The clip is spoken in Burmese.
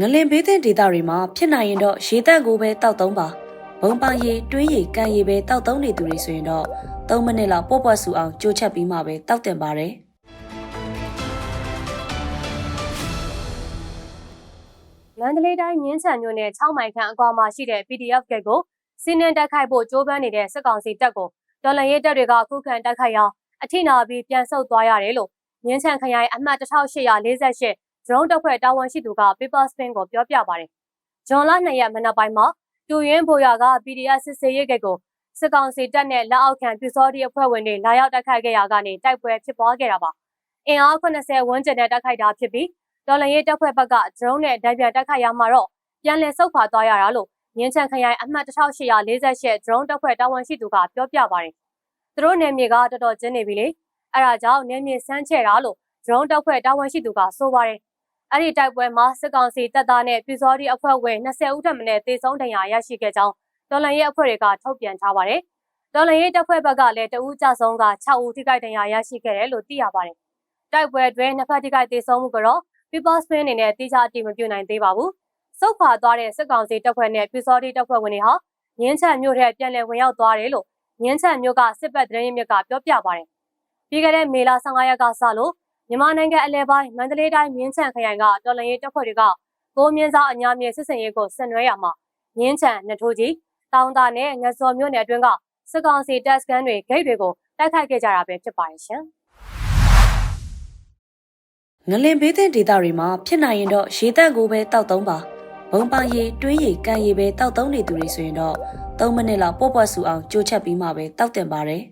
ငလင်ဘေးသင့်ဒေသတွေမှာဖြစ်နိုင်ရင်တော့ရေတက်ကိုပဲတောက်သုံးပါဘုံပန်းရေတွင်းရေကန်ရေပဲတောက်သုံးနေသူတွေဆိုရင်တော့3မိနစ်လောက်ပေါ့ပွက်ဆူအောင်ကြိုးချက်ပြီးမှပဲတောက်တင်ပါတယ်မန္တလေးတိုင်းမြင်းချံမြို့နယ်6မိုင်ခန့်အကွာမှာရှိတဲ့ PDF ဂိတ်ကိုစီးနှင်းတက်ခိုက်ဖို့ကြိုးပမ်းနေတဲ့စစ်ကောင်စီတပ်ကိုတော်လှန်ရေးတပ်တွေကခုခံတိုက်ခိုက်ရာအထိနာပြီးပြန်ဆုတ်သွားရတယ်လို့မြင်းချံခရိုင်အမှတ်1848 ဒရုန်းတပ်ဖွဲ့တာဝန်ရှိသူက Paper Spin ကိုပြောပြပါတယ်။ဂျွန်လ2ရက်မနက်ပိုင်းမှာတူရင်ဘိုယာက PDF စစ်စေးရေးဂိတ်ကိုစစ်ကောင်စီတပ်နဲ့လက်အောက်ခံပြူစောတိအဖွဲ့ဝင်တွေလာရောက်တိုက်ခိုက်ခဲ့ရာကနေတိုက်ပွဲဖြစ်ပွားခဲ့တာပါ။အင်အား80ဝန်းကျင်နဲ့တိုက်ခိုက်တာဖြစ်ပြီးတော်လန်ရေးတပ်ဖွဲ့ဘက်ကဒရုန်းနဲ့ဒိုင်ပြန်တိုက်ခိုက်ရမှာတော့ပြန်လည်ဆုတ်ခွာသွားရတာလို့မြင်းချံခရိုင်အမှတ်1848ဒရုန်းတပ်ဖွဲ့တာဝန်ရှိသူကပြောပြပါတယ်။သူတို့နယ်မြေကတော်တော်ကျင်းနေပြီလေ။အဲဒါကြောင့်နယ်မြေဆန်းချဲ့တာလို့ဒရုန်းတပ်ဖွဲ့တာဝန်ရှိသူကဆိုပါတယ်။ အဲ့ဒီတိုက်ပွဲမှာစစ်ကောင်စီတပ်သားနဲ့ပြည်စောတိအဖွဲ့ဝင်20ဦးထပ်မံတေဆုံးဒဏ်ရာရရှိခဲ့ကြောင်းတော်လန်ရေးအဖွဲ့တွေကထုတ်ပြန်ထားပါတယ်။တော်လန်ရေးတပ်ဖွဲ့ဘက်ကလည်းတဦးကြဆုံးက6ဦးထိခိုက်ဒဏ်ရာရရှိခဲ့တယ်လို့သိရပါတယ်။တိုက်ပွဲအတွင်းနှစ်ဖက်ထိခိုက်တေဆုံးမှုကတော့ People Spin အနေနဲ့တိကျအတည်မပြုနိုင်သေးပါဘူး။စုတ်ခွာသွားတဲ့စစ်ကောင်စီတပ်ဖွဲ့နဲ့ပြူစောတိတပ်ဖွဲ့ဝင်တွေဟာငင်းချံမြို့ထဲပြန်လည်ဝင်ရောက်သွားတယ်လို့ငင်းချံမြို့ကစစ်ပတ်သတင်းရင်းမြစ်ကပြောပြပါတယ်။ပြီးခဲ့တဲ့မေလ15ရက်ကစလို့ မြန်မာနိုင်ငံအလဲပိုင်းမန္တလေးတိုင်းမြင်းချံခရိုင်ကတော်လန်ရေးတပ်ဖွဲ့တွေကကိုမြင်းစားအညာမြေစစ်စင်ရေးကိုဆင်နွှဲရမှာငင်းချံနထိုးကြီးတောင်တာနဲ့ငစော်မြို့နယ်အတွင်းကစစ်ကောင်စီတပ်စခန်းတွေဂိတ်တွေကိုတိုက်ခိုက်ခဲ့ကြတာပဲဖြစ်ပါတယ်ရှင်။ငလင်ဘေးသင့်ဒေသတွေမှာဖြစ်နိုင်ရင်တော့ရေတက်ကိုပဲတောက်သုံးပါဘုံပန်းရေတွင်းရေကန်ရေပဲတောက်သုံးနေသူတွေဆိုရင်တော့3မိနစ်လောက်ပေါ့ပွက်ဆူအောင်ကြိုးချက်ပြီးမှပဲတောက်တင်ပါတယ်